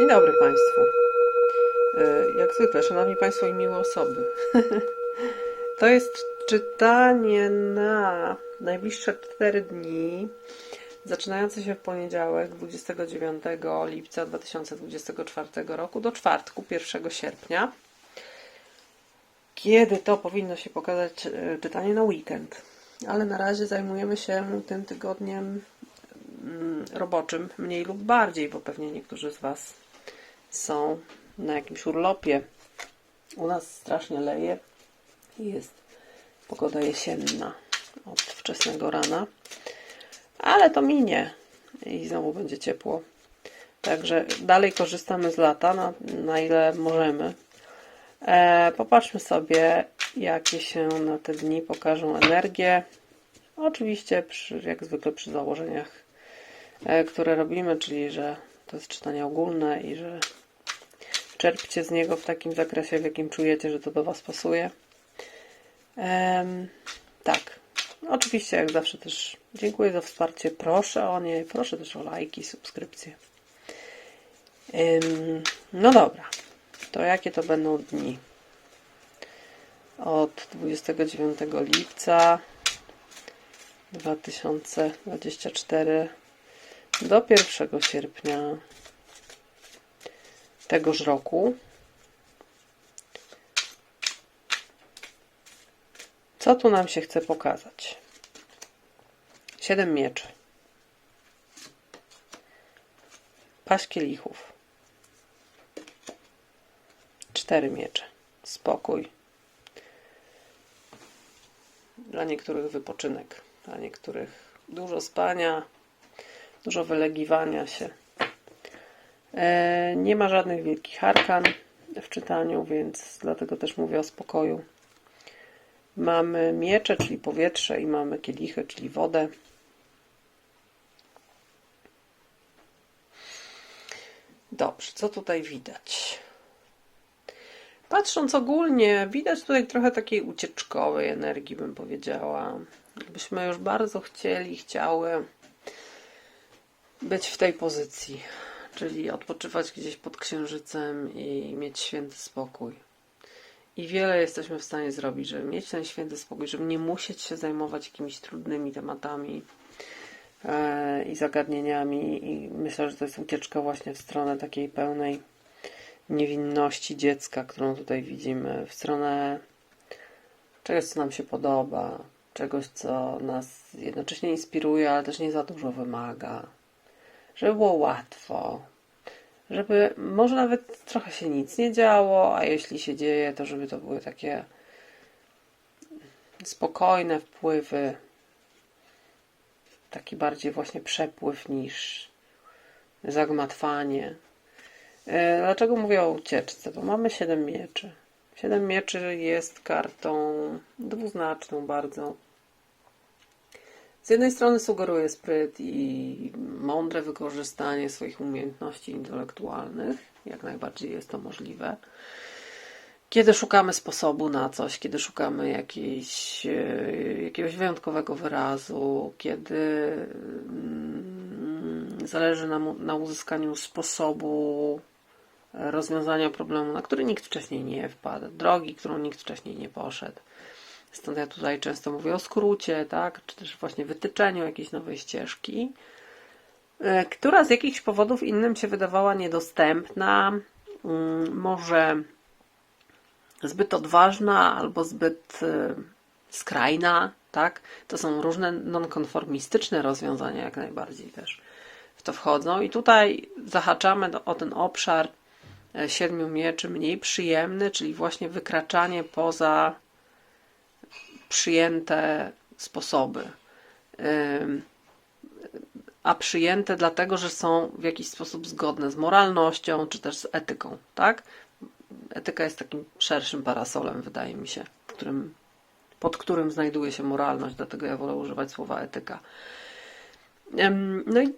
Dzień dobry Państwu. E, Jak zwykle, Szanowni Państwo i miłe osoby. To jest czytanie na najbliższe 4 dni, zaczynające się w poniedziałek 29 lipca 2024 roku do czwartku 1 sierpnia, kiedy to powinno się pokazać e, czytanie na weekend. Ale na razie zajmujemy się tym tygodniem mm, roboczym mniej lub bardziej, bo pewnie niektórzy z Was są na jakimś urlopie. U nas strasznie leje i jest pogoda jesienna od wczesnego rana, ale to minie i znowu będzie ciepło. Także dalej korzystamy z lata na, na ile możemy. E, popatrzmy sobie, jakie się na te dni pokażą energie. Oczywiście, przy, jak zwykle, przy założeniach, e, które robimy, czyli że to jest czytanie ogólne i że czerpcie z niego w takim zakresie, w jakim czujecie, że to do Was pasuje. Em, tak. Oczywiście, jak zawsze też dziękuję za wsparcie. Proszę o nie, proszę też o lajki, subskrypcje. Em, no dobra. To jakie to będą dni? Od 29 lipca 2024 do 1 sierpnia tegoż roku. Co tu nam się chce pokazać? Siedem mieczy. Paść kielichów. Cztery miecze. Spokój. Dla niektórych wypoczynek, dla niektórych dużo spania, dużo wylegiwania się. E, Nie ma żadnych wielkich arkan w czytaniu, więc dlatego też mówię o spokoju. Mamy miecze, czyli powietrze, i mamy kielichy, czyli wodę. Dobrze, co tutaj widać? Patrząc ogólnie, widać tutaj trochę takiej ucieczkowej energii, bym powiedziała. Jakbyśmy już bardzo chcieli, chciały być w tej pozycji, czyli odpoczywać gdzieś pod księżycem i mieć święty spokój. I wiele jesteśmy w stanie zrobić, żeby mieć ten święty spokój, żeby nie musieć się zajmować jakimiś trudnymi tematami e, i zagadnieniami. I myślę, że to jest ucieczka właśnie w stronę takiej pełnej niewinności dziecka, którą tutaj widzimy, w stronę czegoś, co nam się podoba, czegoś, co nas jednocześnie inspiruje, ale też nie za dużo wymaga. Żeby było łatwo, żeby może nawet trochę się nic nie działo, a jeśli się dzieje, to żeby to były takie spokojne wpływy, taki bardziej właśnie przepływ niż zagmatwanie. E, Dlaczego mówię o ucieczce? Bo mamy 7 mieczy. 7 mieczy jest kartą dwuznaczną bardzo. Z jednej strony sugeruje spryt i mądre wykorzystanie swoich umiejętności intelektualnych, jak najbardziej jest to możliwe. Kiedy szukamy sposobu na coś, kiedy szukamy jakiejś, e, jakiegoś wyjątkowego wyrazu, kiedy mm, zależy nam na uzyskaniu sposobu rozwiązania problemu, na który nikt wcześniej nie wpadł, drogi, którą nikt wcześniej nie poszedł. Stąd ja tutaj często mówię o skrócie, tak? czy też właśnie wytyczeniu jakiejś nowej ścieżki, e, która z jakichś powodów innym się wydawała niedostępna, mm, może zbyt odważna albo zbyt e, skrajna, tak? To są różne nonkonformistyczne rozwiązania, jak najbardziej też w to wchodzą. I tutaj zahaczamy o ten obszar e, siedmiu mieczy mniej przyjemny, czyli właśnie wykraczanie poza przyjęte sposoby. A przyjęte dlatego, że są w jakiś sposób zgodne z moralnością, czy też z etyką, tak? Etyka jest takim szerszym parasolem, wydaje mi się, którym, pod którym znajduje się moralność, dlatego ja wolę używać słowa etyka. No i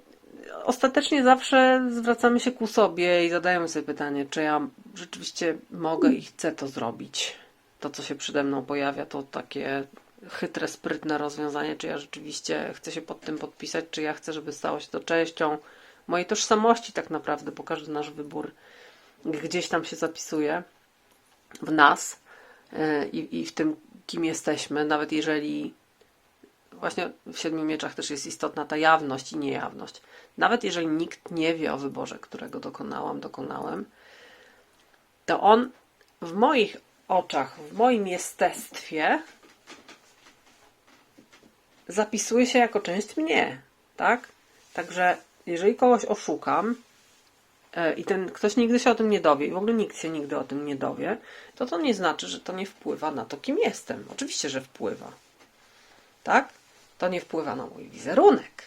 ostatecznie zawsze zwracamy się ku sobie i zadajemy sobie pytanie, czy ja rzeczywiście mogę i chcę to zrobić. To, co się przede mną pojawia, to takie chytre, sprytne rozwiązanie, czy ja rzeczywiście chcę się pod tym podpisać, czy ja chcę, żeby stało się to częścią mojej tożsamości tak naprawdę, bo każdy nasz wybór gdzieś tam się zapisuje w nas e, i, i w tym, kim jesteśmy, nawet jeżeli właśnie w Siedmiu Mieczach też jest istotna ta jawność i niejawność. Nawet jeżeli nikt nie wie o wyborze, którego dokonałam, dokonałem, to on w moich oczach, w moim jestestwie zapisuje się jako część mnie, tak? Także jeżeli kogoś oszukam e, i ten ktoś nigdy się o tym nie dowie i w ogóle nikt się nigdy o tym nie dowie, to to nie znaczy, że to nie wpływa na to, kim jestem. Oczywiście, że wpływa. Tak? To nie wpływa na mój wizerunek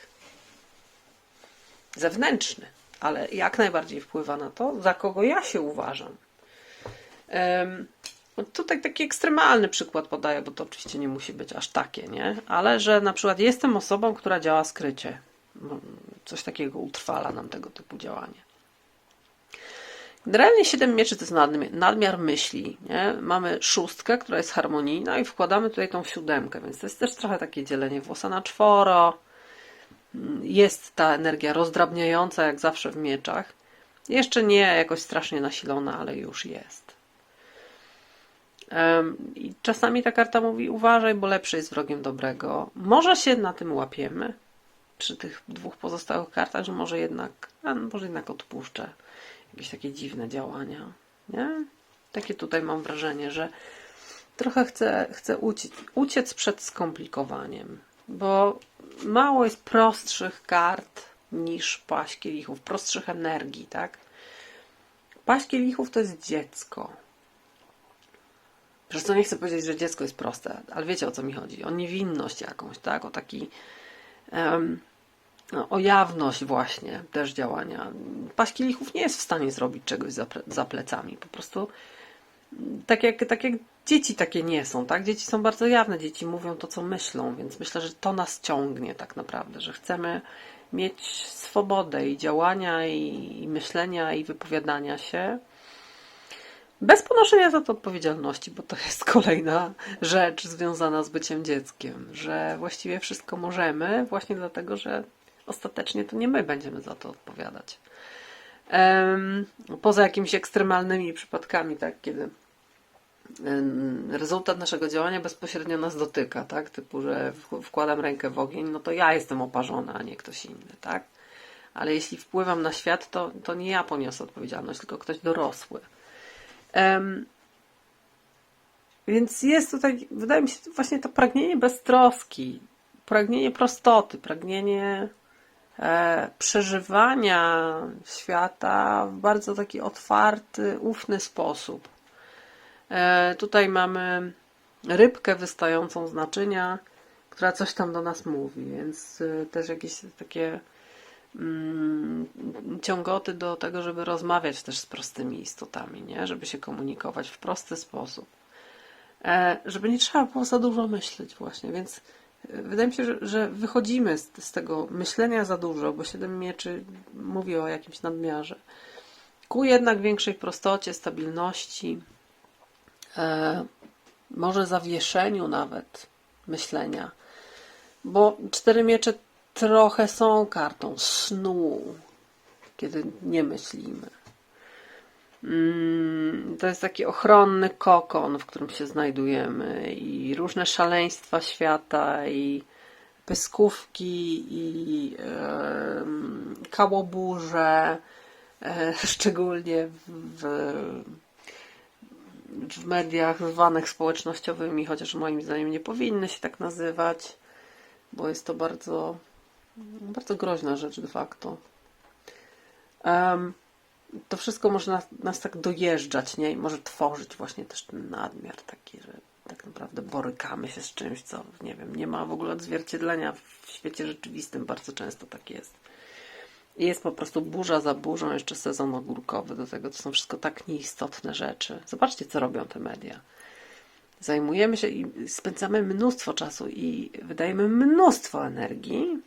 zewnętrzny, ale jak najbardziej wpływa na to, za kogo ja się uważam. Tutaj taki ekstremalny przykład podaję, bo to oczywiście nie musi być aż takie, nie? Ale że na przykład jestem osobą, która działa skrycie. No, Coś takiego utrwala nam tego typu działanie. Generalnie 7 mieczy to jest nadmiar, nadmiar myśli. Nie? Mamy szóstkę, która jest harmonijna i wkładamy tutaj tą siódemkę, więc to jest też trochę takie dzielenie włosa na czworo. Jest ta energia rozdrabniająca, jak zawsze w mieczach. Jeszcze nie jakoś strasznie nasilona, ale już jest. I czasami ta karta mówi: uważaj, bo lepszy jest wrogiem dobrego. Może się na tym łapiemy przy tych dwóch pozostałych kartach, że może jednak, a może jednak odpuszczę jakieś takie dziwne działania. Nie? Takie tutaj mam wrażenie, że trochę chcę, chcę uciec, uciec przed skomplikowaniem, bo mało jest prostszych kart niż paść kielichów, prostszych energii, tak? Paść kielichów to jest dziecko. Co nie chcę powiedzieć, że dziecko jest proste, ale wiecie o co mi chodzi. O niewinność jakąś, tak? O taki. no, o jawność właśnie też działania. Paść kielichów nie jest w stanie zrobić czegoś za, za plecami. Po prostu mm, tak jak, tak jak dzieci takie nie są, tak? Dzieci są bardzo jawne, dzieci mówią to, co myślą, więc myślę, że to nas ciągnie tak naprawdę, że chcemy mieć swobodę i działania, i, i myślenia, i wypowiadania się. Bez ponoszenia za to odpowiedzialności, bo to jest kolejna rzecz związana z byciem dzieckiem, że właściwie wszystko możemy, właśnie dlatego, że ostatecznie to nie my będziemy za to odpowiadać. Poza jakimiś ekstremalnymi przypadkami, tak, kiedy rezultat naszego działania bezpośrednio nas dotyka, tak, typu, że wkładam rękę w ogień, no to ja jestem oparzona, a nie ktoś inny, tak. Ale jeśli wpływam na świat, to, to nie ja poniosę odpowiedzialność, tylko ktoś dorosły. Więc jest tutaj, wydaje mi się, właśnie to pragnienie beztroski, pragnienie prostoty, pragnienie e, przeżywania świata w bardzo taki otwarty, ufny sposób. E, tutaj mamy rybkę wystającą z naczynia, która coś tam do nas mówi, więc e, też jakieś takie ciągoty do tego, żeby rozmawiać też z prostymi istotami, nie? żeby się komunikować w prosty sposób. E, żeby nie trzeba było za dużo myśleć właśnie, więc e, wydaje mi się, że, że wychodzimy z, z tego myślenia za dużo, bo Siedem Mieczy mówi o jakimś nadmiarze, ku jednak większej prostocie, stabilności, e, może zawieszeniu nawet myślenia, bo Cztery Miecze trochę są kartą snu, kiedy nie myślimy. Mm, To jest taki ochronny kokon, w którym się znajdujemy, i różne szaleństwa świata, i pyskówki, i em, kałoburze, e, szczególnie w, w mediach zwanych społecznościowymi, chociaż moim zdaniem nie powinny się tak nazywać, bo jest to bardzo, bardzo groźna rzecz de facto. Em, to wszystko może nas, nas tak dojeżdżać, nie? I może tworzyć właśnie też ten nadmiar taki, że tak naprawdę borykamy się z czymś, co, nie wiem, nie ma w ogóle odzwierciedlenia w świecie rzeczywistym. Bardzo często tak jest. I jest po prostu burza za burzą, jeszcze sezon ogórkowy do tego. To są wszystko tak nieistotne rzeczy. Zobaczcie, co robią te media. Zajmujemy się i spędzamy mnóstwo czasu i wydajemy mnóstwo energii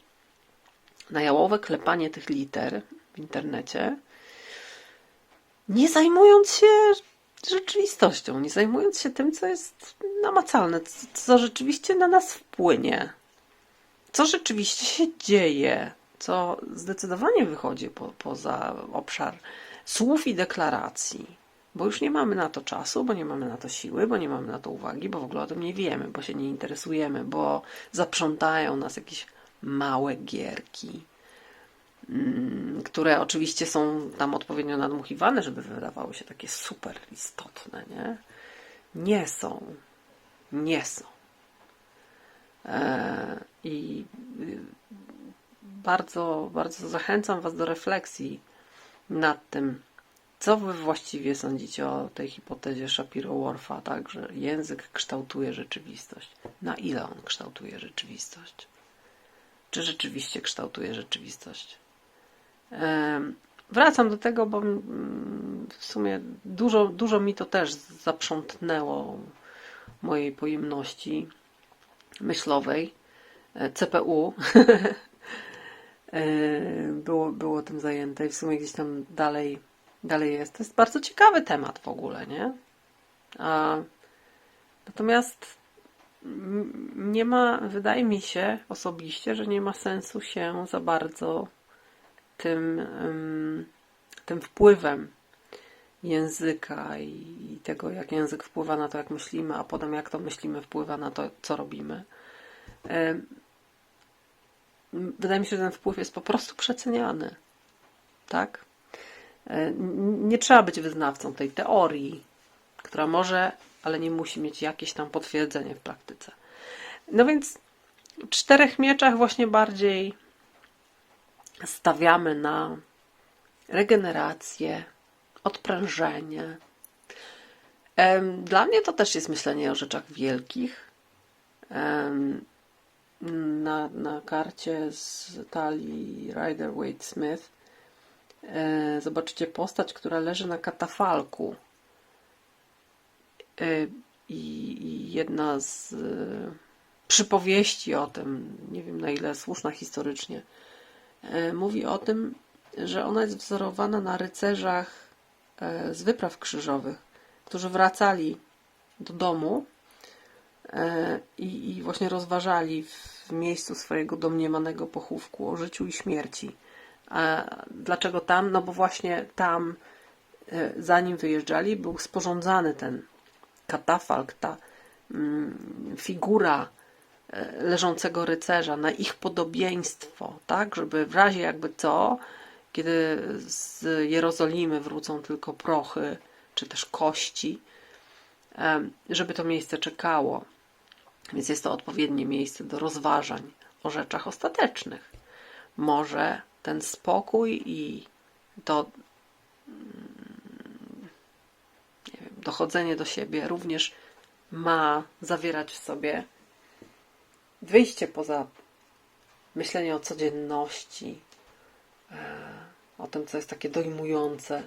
na jałowe klepanie tych liter w internecie, nie zajmując się rzeczywistością, nie zajmując się tym, co jest namacalne, co, rzeczywiście na nas wpłynie, co rzeczywiście się dzieje, co zdecydowanie wychodzi po, poza obszar słów i deklaracji, bo już nie mamy na to czasu, bo nie mamy na to siły, bo nie mamy na to uwagi, bo w ogóle o tym nie wiemy, bo się nie interesujemy, bo zaprzątają nas jakieś małe gierki, mm, które oczywiście są tam odpowiednio nadmuchiwane, żeby wydawały się takie super istotne, nie? Nie są. Nie są. E, I y, bardzo, bardzo zachęcam Was do refleksji nad tym, co Wy właściwie sądzicie o tej hipotezie Shapiro-Whorfa, tak, że język kształtuje rzeczywistość. Na ile on kształtuje rzeczywistość? Czy rzeczywiście kształtuje rzeczywistość? Wracam do tego, bo mm, w sumie dużo, dużo mi to też zaprzątnęło mojej pojemności myślowej. E, CPU E, było, było tym zajęte i w sumie gdzieś tam dalej, dalej jest. To jest bardzo ciekawy temat w ogóle, nie? A, natomiast nie ma, wydaje mi się osobiście, że nie ma sensu się za bardzo tym, tym wpływem języka i tego, jak język wpływa na to, jak myślimy, a potem jak to myślimy wpływa na to, co robimy. Wydaje mi się, że ten wpływ jest po prostu przeceniany. Tak? E, Nie trzeba być wyznawcą tej teorii, która może, ale nie musi mieć jakieś tam potwierdzenie w praktyce. No więc w czterech mieczach właśnie bardziej stawiamy na regenerację, odprężenie. Dla mnie to też jest myślenie o rzeczach wielkich. Na, na karcie z talii Rider Waite Smith e, zobaczycie postać, która leży na katafalku. E, I, jedna z e, przypowieści o tym, nie wiem na ile słuszna historycznie, e, mówi o tym, że ona jest wzorowana na rycerzach z wypraw krzyżowych, którzy wracali do domu i, właśnie rozważali w miejscu swojego domniemanego pochówku o życiu i śmierci. A dlaczego tam? No bo właśnie tam, zanim wyjeżdżali, był sporządzany ten katafalk, ta mm, figura e, leżącego rycerza, na ich podobieństwo, tak, żeby w razie jakby co, kiedy z Jerozolimy wrócą tylko prochy, czy też kości, żeby to miejsce czekało. Więc jest to odpowiednie miejsce do rozważań o rzeczach ostatecznych. Może ten spokój i to dochodzenie do siebie również ma zawierać w sobie wyjście poza myślenie o codzienności, e, o tym, co jest takie dojmujące,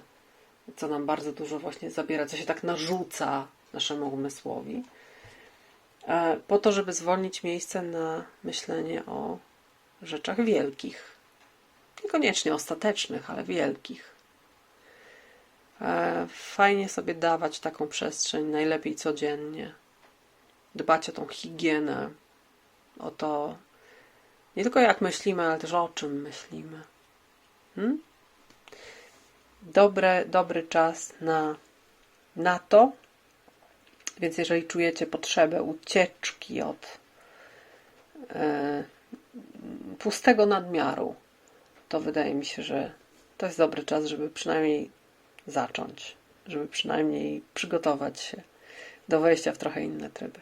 co nam bardzo dużo właśnie zabiera, co się tak narzuca naszemu umysłowi, e, po to, żeby zwolnić miejsce na myślenie o rzeczach wielkich. Niekoniecznie ostatecznych, ale wielkich. E, Fajnie sobie dawać taką przestrzeń, najlepiej codziennie. Dbać o tą higienę, o to, nie tylko jak myślimy, ale też o czym myślimy. Hmm? Dobre, dobry czas na, na to. Więc jeżeli czujecie potrzebę ucieczki od e, pustego nadmiaru, to wydaje mi się, że to jest dobry czas, żeby przynajmniej zacząć, żeby przynajmniej przygotować się do wejścia w trochę inne tryby.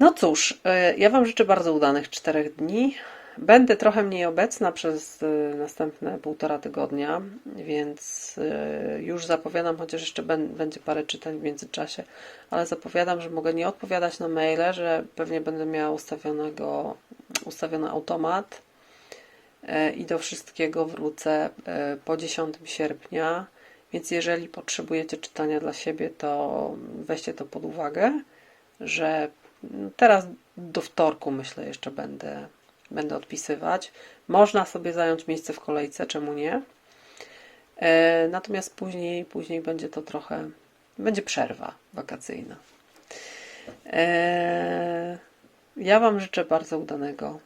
No cóż, e, ja Wam życzę bardzo udanych czterech dni. Będę trochę mniej obecna przez e, następne półtora tygodnia, więc e, już zapowiadam, chociaż jeszcze bę- będzie parę czytań w międzyczasie, ale zapowiadam, że mogę nie odpowiadać na maile, że pewnie będę miała ustawionego, ustawiony automat i do wszystkiego wrócę e, po 10 sierpnia. Więc jeżeli potrzebujecie czytania dla siebie, to weźcie to pod uwagę, że teraz do wtorku myślę jeszcze będę, będę odpisywać. Można sobie zająć miejsce w kolejce, czemu nie? E, Natomiast później, później będzie to trochę, będzie przerwa wakacyjna. E, Ja Wam życzę bardzo udanego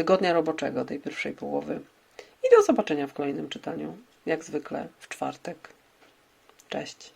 tygodnia roboczego, tej pierwszej połowy. I do zobaczenia w kolejnym czytaniu, jak zwykle w czwartek. Cześć.